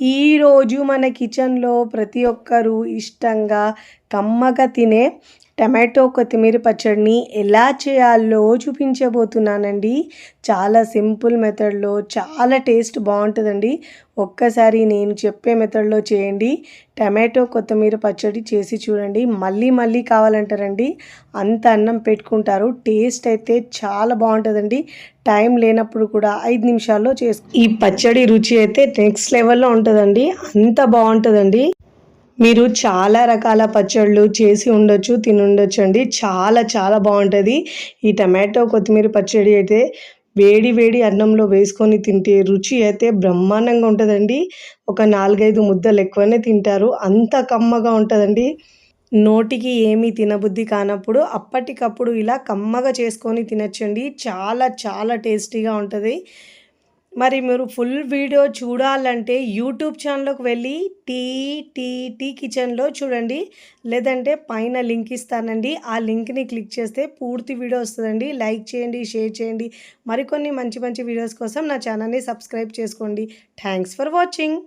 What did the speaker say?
ఈరోజు మన కిచెన్లో ప్రతి ఒక్కరూ ఇష్టంగా కమ్మగా తినే టమాటో కొత్తిమీర పచ్చడిని ఎలా చేయాలో చూపించబోతున్నానండి. చాలా సింపుల్ మెథడ్లో చాలా టేస్ట్ బాగుంటుందండి. ఒక్కసారి నేను చెప్పే మెథడ్లో చేయండి. టమాటో కొత్తిమీర పచ్చడి చేసి చూడండి. మళ్ళీ మళ్ళీ కావాలంటారండి. అంత అన్నం పెట్టుకుంటారు. టేస్ట్ అయితే చాలా బాగుంటుందండి. టైం లేనప్పుడు కూడా ఐదు నిమిషాల్లో చేసు ఈ పచ్చడి రుచి అయితే నెక్స్ట్ లెవెల్లో ఉంటుందండి. అంత బాగుంటుందండి. మీరు చాలా రకాల పచ్చళ్ళు చేసి ఉండొచ్చు తిని ఉండొచ్చు అండి చాలా చాలా బాగుంటుంది. ఈ టమాటో కొత్తిమీర పచ్చడి అయితే వేడి వేడి అన్నంలో వేసుకొని తింటే రుచి అయితే బ్రహ్మాండంగా ఉంటుందండి. ఒక నాలుగైదు ముద్దలు ఎక్కువనే తింటారు. అంత కమ్మగా ఉంటుందండి. నోటికి ఏమీ తినబుద్ధి కానప్పుడు అప్పటికప్పుడు ఇలా కమ్మగా చేసుకొని తినచ్చండి. చాలా చాలా టేస్టీగా ఉంటుంది. మరి మీరు ఫుల్ వీడియో చూడాలంటే యూట్యూబ్ ఛానల్లోకి వెళ్ళి టీ టీ టీ కిచెన్లో చూడండి. లేదంటే పైన లింక్ ఇస్తానండి. ఆ లింక్ని క్లిక్ చేస్తే పూర్తి వీడియో వస్తుందండి. లైక్ చేయండి షేర్ చేయండి. మరికొన్ని మంచి మంచి వీడియోస్ కోసం నా ఛానల్ని సబ్స్క్రైబ్ చేసుకోండి. Thanks for watching.